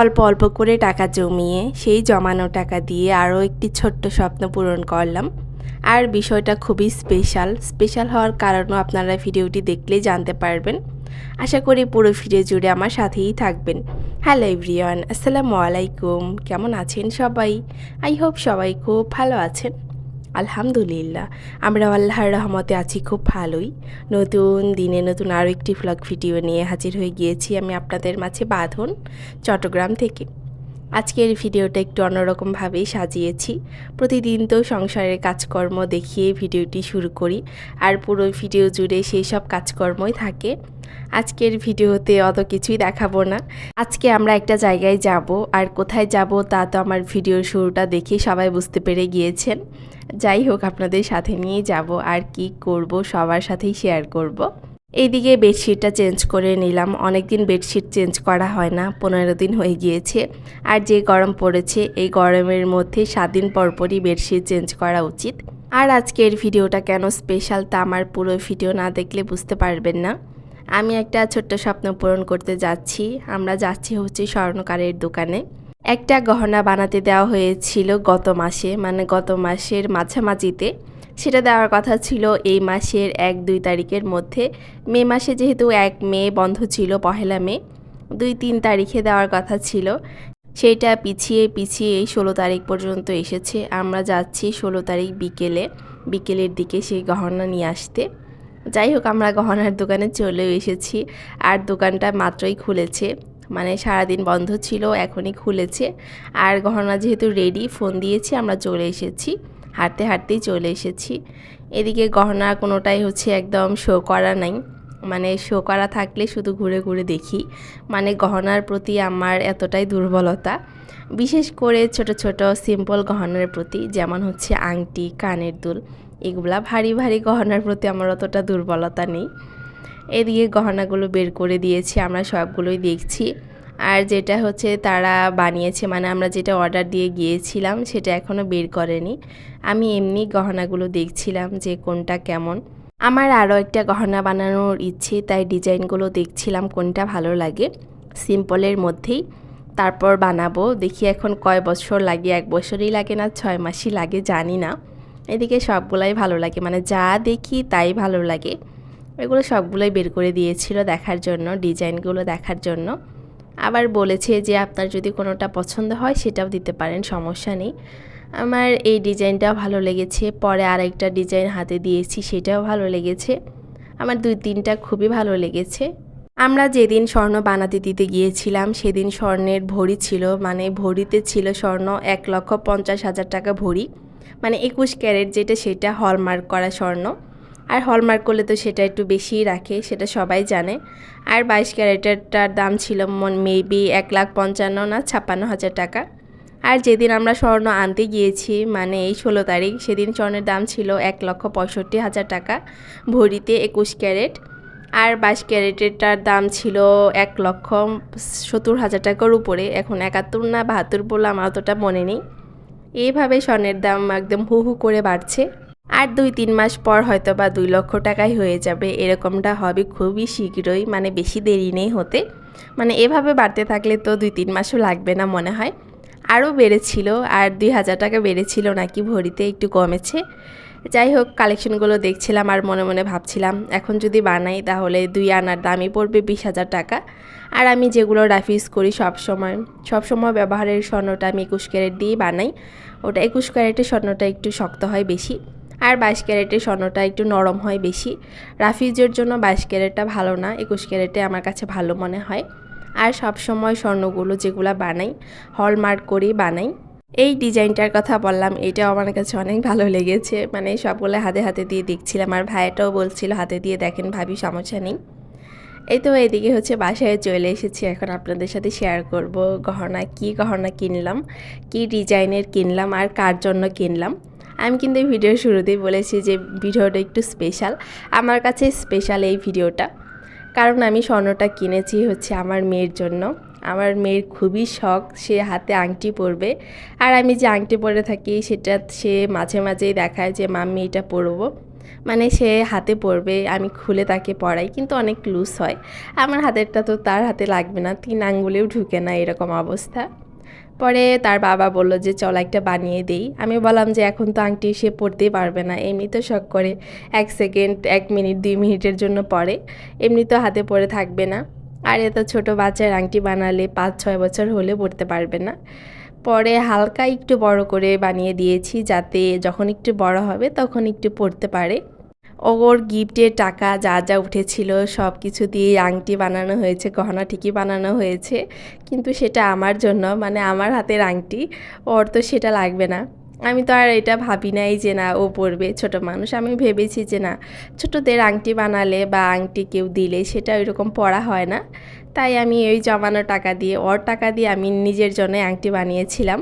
অল্প অল্প করে টাকা জমিয়ে সেই জমানো টাকা দিয়ে আরও একটি ছোট্ট স্বপ্ন পূরণ করলাম। আর বিষয়টা খুবই স্পেশাল স্পেশাল হওয়ার কারণও আপনারা ভিডিওটি দেখলেই জানতে পারবেন। আশা করি পুরো ভিডিও জুড়ে আমার সাথেই থাকবেন। হ্যালো এভরিওয়ান, আসসালামু আলাইকুম। কেমন আছেন সবাই? আই হোপ সবাই খুব ভালো আছেন। আলহামদুলিল্লাহ। আমরা আল্লাহর রহমতে আছি, খুব ভালোই। নতুন দিনে নতুন আরও একটি ভ্লগ ভিডিও নিয়ে হাজির হয়ে গিয়েছি আমি আপনাদের মাঝে বাঁধন, চট্টগ্রাম থেকে। আজকের ভিডিওটা একটু অন্যরকমভাবেই সাজিয়েছি। প্রতিদিন তো সংসারের কাজকর্ম দেখিয়ে ভিডিওটি শুরু করি, আর পুরো ভিডিও জুড়ে সেই সব কাজকর্মই থাকে। আজকের ভিডিওতে অত কিছুই দেখাবো না। আজকে আমরা একটা জায়গায় যাব, আর কোথায় যাব তা তো আমার ভিডিওর শুরুটা দেখে সবাই বুঝতে পেরে গিয়েছেন। যাই হোক, আপনাদের সাথে নিয়ে যাব, আর কি করব সবার সাথেই শেয়ার করব। এইদিকে বেডশিটটা চেঞ্জ করে নিলাম। অনেক দিন বেডশিট চেঞ্জ করা হয় না, পনেরো দিন হয়ে গিয়েছে। আর যে গরম পড়েছে, এই গরমের মধ্যে সাত দিন পরপরই বেডশিট চেঞ্জ করা উচিত। আর আজকের ভিডিওটা কেন স্পেশাল তা আমার পুরো ভিডিও না দেখলে বুঝতে পারবেন না। আমি একটা ছোট্ট স্বপ্ন পূরণ করতে যাচ্ছি। আমরা যাচ্ছি হচ্ছে স্বর্ণকারের দোকানে। একটা গহনা বানাতে দেওয়া হয়েছিল গত মাসে মানে গত মাসের মাঝামাঝিতে। সেটা দেওয়ার কথা ছিল এই মাসের এক দুই তারিখের মধ্যে। মে মাসে যেহেতু এক মে বন্ধ ছিল পহেলা মে, দুই তিন তারিখে দেওয়ার কথা ছিল। সেইটা পিছিয়ে পিছিয়ে ষোলো তারিখ পর্যন্ত এসেছে। আমরা যাচ্ছি ষোলো তারিখ বিকেলে, বিকেলের দিকে সেই গহনা নিয়ে আসতে। যাই হোক, আমরা গহনার দোকানে চলেও এসেছি। আর দোকানটা মাত্রই খুলেছে। মানে সারাদিন বন্ধ ছিল, এখনই খুলেছে। আর গহনা যেহেতু রেডি ফোন দিয়েছি, আমরা চলে এসেছি। হাঁটতে হাঁটতেই চলে এসেছি। এদিকে গহনা কোনোটাই হচ্ছে একদম শো করা নাই। মানে শো করা থাকলে শুধু ঘুরে ঘুরে দেখি। মানে গহনার প্রতি আমার এতটাই দুর্বলতা। বিশেষ করে ছোট ছোট সিম্পল গহনার প্রতি, যেমন হচ্ছে আংটি, কানের দুল, এগুলা ভারী ভারী গহনার প্রতি আমার অতটা দুর্বলতা নেই। এদিকে গহনাগুলো বের করে দিয়েছি, আমরা সবগুলোই দেখছি। আর যেটা হচ্ছে তারা বানিয়েছে মানে আমরা যেটা অর্ডার দিয়ে গিয়েছিলাম সেটা এখনও বের করেনি। আমি এমনি গহনাগুলো দেখছিলাম যে কোনটা কেমন। আমার আরও একটা গহনা বানানোর ইচ্ছে, তাই ডিজাইনগুলো দেখছিলাম কোনটা ভালো লাগে। সিম্পলের মধ্যেই। তারপর বানাবো, দেখি এখন কয় বছর লাগে, এক বছরই লাগে না, ছয় মাসই লাগে, জানি না। এদিকে সবগুলাই ভালো লাগে মানে যা দেখি তাই ভালো লাগে। এগুলো সবগুলোই বের করে দিয়েছিল দেখার জন্য, ডিজাইনগুলো দেখার জন্য। আবার বলেছে যে আপনার যদি কোনোটা পছন্দ হয় সেটাও দিতে পারেন, সমস্যা নেই। আমার এই ডিজাইনটাও ভালো লেগেছে, পরে আরেকটা ডিজাইন হাতে দিয়েছি, সেটাও ভালো লেগেছে। আমার দুই তিনটা খুবই ভালো লেগেছে। আমরা যেদিন স্বর্ণ বানাতে দিতে গিয়েছিলাম, সেদিন স্বর্ণের ভরি ছিল মানে ভরিতে ছিল স্বর্ণ এক লক্ষ পঞ্চাশ হাজার টাকা ভরি মানে একুশ ক্যারেট যেটা সেটা হলমার্ক করা স্বর্ণ। আর হলমার্ক করলে তো সেটা একটু বেশিই রাখে, সেটা সবাই জানে। আর বাইশ ক্যারেটেরটার দাম ছিল মন মেবি এক লাখ পঞ্চান্ন না ছাপ্পান্ন হাজার টাকা। আর যেদিন আমরা স্বর্ণ আনতে গিয়েছি মানে এই ষোলো তারিখ, সেদিন স্বর্ণের দাম ছিল এক লক্ষ পঁয়ষট্টি হাজার টাকা, ভরিতে একুশ ক্যারেট। আর বাইশ ক্যারেটেরটার দাম ছিল এক লক্ষ সত্তর হাজার টাকার উপরে, এখন একাত্তর না বাহাত্তর বলে আমার অতটা মনে নেই। এইভাবে স্বর্ণের দাম একদম হু হু করে বাড়ছে। আর দুই তিন মাস পর হয়তো বা দুই লক্ষ টাকাই হয়ে যাবে। এরকমটা হবে খুবই শীঘ্রই মানে বেশি দেরি নেই হতে। মানে এভাবে বাড়তে থাকলে তো দুই তিন মাসও লাগবে না মনে হয়। আরও বেড়েছিল, আর দুই হাজার টাকা বেড়েছিল নাকি ভরিতে একটু কমেছে। যাই হোক কালেকশনগুলো দেখছিলাম আর মনে মনে ভাবছিলাম, এখন যদি বানাই তাহলে দুই আনার দামই পড়বে বিশ হাজার টাকা। আর আমি যেগুলো রাফিস করি সব সময় সব সময় ব্যবহারের স্বর্ণটা আমি একুশ ক্যারেট দিয়েই বানাই। ওটা একুশ ক্যারেটের স্বর্ণটা একটু শক্ত হয় বেশি। আর বাইশ ক্যারেটের স্বর্ণটা একটু নরম হয় বেশি। রাফিজের জন্য বাইশ ক্যারেটটা ভালো না, একুশ ক্যারেটে আমার কাছে ভালো মনে হয়। আর সব সময় স্বর্ণগুলো যেগুলো বানাই, হলমার্ক করেই বানাই। এই ডিজাইনটার কথা বললাম, এটাও আমার কাছে অনেক ভালো লেগেছে। মানে সবগুলো হাতে হাতে দিয়ে দেখছিলাম, আর ভাইয়াটাও বলছিল, হাতে দিয়ে দেখেন ভাবি, সমস্যা নেই। এই তো এদিকে হচ্ছে বাসায় চলে এসেছি, এখন আপনাদের সাথে শেয়ার করব, গহনা, কি গহনা কিনলাম, কি ডিজাইনের কিনলাম, আর কার জন্য কিনলাম। আমি কিন্তু এই ভিডিওর শুরুতেই বলেছি যে ভিডিওটা একটু স্পেশাল আমার কাছে স্পেশাল এই ভিডিওটা। কারণ আমি স্বর্ণটা কিনেছি হচ্ছে আমার মেয়ের জন্য। আমার মেয়ের খুবই শখ, সে হাতে আংটি পরবে। আর আমি যে আংটি পরে থাকি, সেটা সে মাঝে মাঝেই দেখায় যে, মাম্মি, এটা পরবো। মানে সে হাতে পড়বে আমি খুলে তাকে পড়াই কিন্তু অনেক লুজ হয়। আমার হাতেরটা তো তার হাতে লাগবে না, তিন আঙ্গুলেও ঢুকে না এরকম অবস্থা। পরে তার বাবা বলল যে, চল একটা বানিয়ে দেই। আমি বললাম যে, এখন তো আংটি সে পড়তেই পারবে না। এমনি তো শখ করে এক সেকেন্ড, এক মিনিট, দুই মিনিটের জন্য পরে এমনি তো হাতে পড়ে থাকবে না। আর এত ছোট বাচ্চার আংটি বানালে পাঁচ, ছয় বছর হলে পড়তে পারবে না। পরে হালকা একটু বড় করে বানিয়ে দিয়েছি যাতে যখন একটু বড় হবে তখন একটু পড়তে পারে। ওর গিফটের টাকা যা যা উঠেছিল সব কিছু দিয়ে আংটি বানানো হয়েছে, গহনা ঠিকই বানানো হয়েছে। কিন্তু সেটা আমার জন্য মানে আমার হাতের আংটি, ওর তো সেটা লাগবে না। আমি তো আর এটা ভাবি নাই যে না, ও পরবে। ছোট মানুষ, আমি ভেবেছি যে না, ছোটদের আংটি বানালে বা আংটি কেউ দিলে সেটা ওইরকম পড়া হয় না। তাই আমি ওই জমানো টাকা দিয়ে, ওর টাকা দিয়ে আমি নিজের জন্য আংটি বানিয়েছিলাম।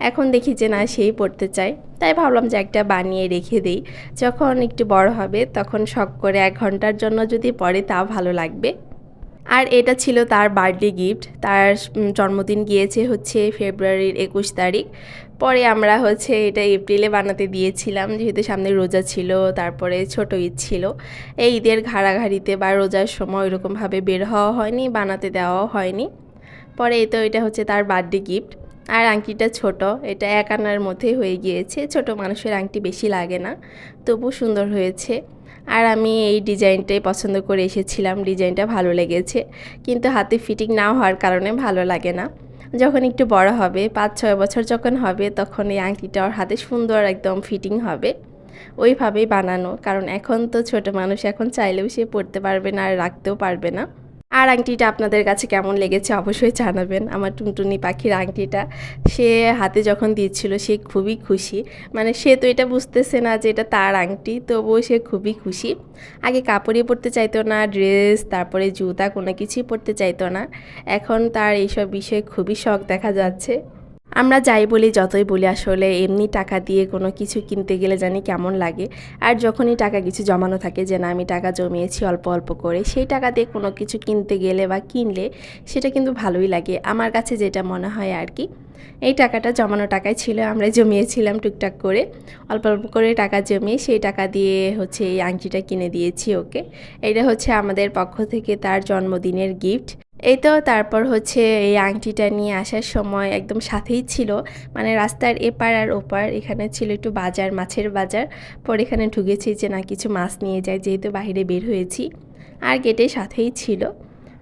এখন দেখি যে না সেই পড়তে চায়। তাই ভাবলাম যে একটা বানিয়ে রেখে দিই। যখন একটু বড় হবে তখন শখ করে এক ঘণ্টার জন্য যদি পড়ে তা ভালো লাগবে। আর এটা ছিল তার বার্থডে গিফট তার জন্মদিন গিয়েছে হচ্ছে ফেব্রুয়ারির একুশ তারিখ। পরে আমরা হচ্ছে এটা এপ্রিলে বানাতে দিয়েছিলাম। যেহেতু সামনে রোজা ছিল, তারপরে ছোট ঈদ ছিল। এই ঈদের ঘাড়াঘাড়িতে বা রোজার সময় ওইরকমভাবে বের হওয়া হয়নি, বানাতে দেওয়াও হয়নি। পরে তো এটা হচ্ছে তার বার্থডে গিফট আর আংটিটা ছোট, এটা এক আনার মধ্যে হয়ে গিয়েছে। ছোট মানুষের আংটি বেশি লাগে না, তবু সুন্দর হয়েছে। আর আমি এই ডিজাইনটাই পছন্দ করে এসেছিলাম, ডিজাইনটা ভালো লেগেছে। কিন্তু হাতে ফিটিং না হওয়ার কারণে ভালো লাগে না। যখন একটু বড় হবে, পাঁচ, ছয় বছর যখন হবে, তখন এই আংটিটা ওর হাতে সুন্দর একদম ফিটিং হবে। ওইভাবেই বানানো, কারণ এখন তো ছোট মানুষ এখন চাইলেও সে পড়তে পারবে না আর রাখতেও পারবে না। আর আংটিটা আপনাদের কাছে কেমন লেগেছে অবশ্যই জানাবেন। আমার টুনটুনি পাখির আংটিটা সে হাতে যখন দিচ্ছিল সে খুবই খুশি। মানে সে তো এটা বুঝতেছে না যে এটা তার আংটি, তবুও সে খুবই খুশি। আগে কাপড়ই পরতে চাইতো না, ড্রেস, তারপরে জুতা কোনো কিছুই পরতে চাইতো না। এখন তার এইসব বিষয়ে খুবই শখ দেখা যাচ্ছে। আমরা যাই বলি, যতই বলি, আসলে এমনি টাকা দিয়ে কোনো কিছু কিনতে গেলে জানি কেমন লাগে। আর যখনই টাকা কিছু জমানো থাকে যে, না, আমি টাকা জমিয়েছি, অল্প অল্প করে, সেই টাকা দিয়ে কোনো কিছু কিনতে গেলে বা কিনলে সেটা কিন্তু ভালোই লাগে। আমার কাছে যেটা মনে হয় আর কি, এই টাকাটা জমানো টাকায় ছিল আমরা জমিয়েছিলাম টুকটাক করে। অল্প অল্প করে টাকা জমিয়ে সেই টাকা দিয়ে হচ্ছে এই আংটিটা কিনে দিয়েছি ওকে। এটা হচ্ছে আমাদের পক্ষ থেকে তার জন্মদিনের গিফট। এই তো তারপর হচ্ছে এই আংটিটা নিয়ে আসার সময় একদম সাথেই ছিল। মানে রাস্তার এপার আর ওপার, এখানে ছিল একটু বাজার, মাছের বাজার। পরে এখানে ঢুকেছি যে না, কিছু মাছ নিয়ে যায় যেহেতু বাইরে বের হয়েছি। আর গেটের সাথেই ছিল।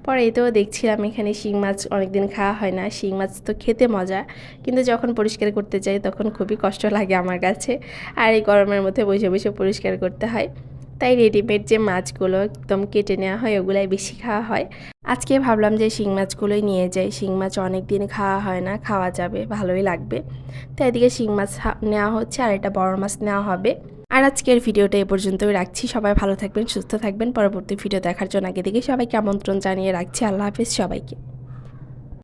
পরে এই তো দেখছিলাম এখানে শিং মাছ অনেকদিন খাওয়া হয় না। শিং মাছ তো খেতে মজা, কিন্তু যখন পরিষ্কার করতে যাই তখন খুবই কষ্ট লাগে আমার কাছে। আর এই গরমের মধ্যে বসে বসে পরিষ্কার করতে হয়। তাই রেডিমেড যে মাছগুলো একদম কেটে নেওয়া হয়, ওগুলাই বেশি খাওয়া হয়। আজকে ভাবলাম যে শিং মাছগুলোই নিয়ে যাই। শিং মাছ অনেক দিন খাওয়া হয় না, খাওয়া যাবে, ভালোই লাগবে। তো এদিকে শিং মাছ নেওয়া হচ্ছে আর এটা বড় মাছ নেওয়া হবে। আর আজকের ভিডিওটা এ পর্যন্তই রাখছি। সবাই ভালো থাকবেন, সুস্থ থাকবেন। পরবর্তী ভিডিও দেখার জন্য আগে দিকে সবাইকে আমন্ত্রণ জানিয়ে রাখছি। আল্লাহ হাফিজ সবাইকে।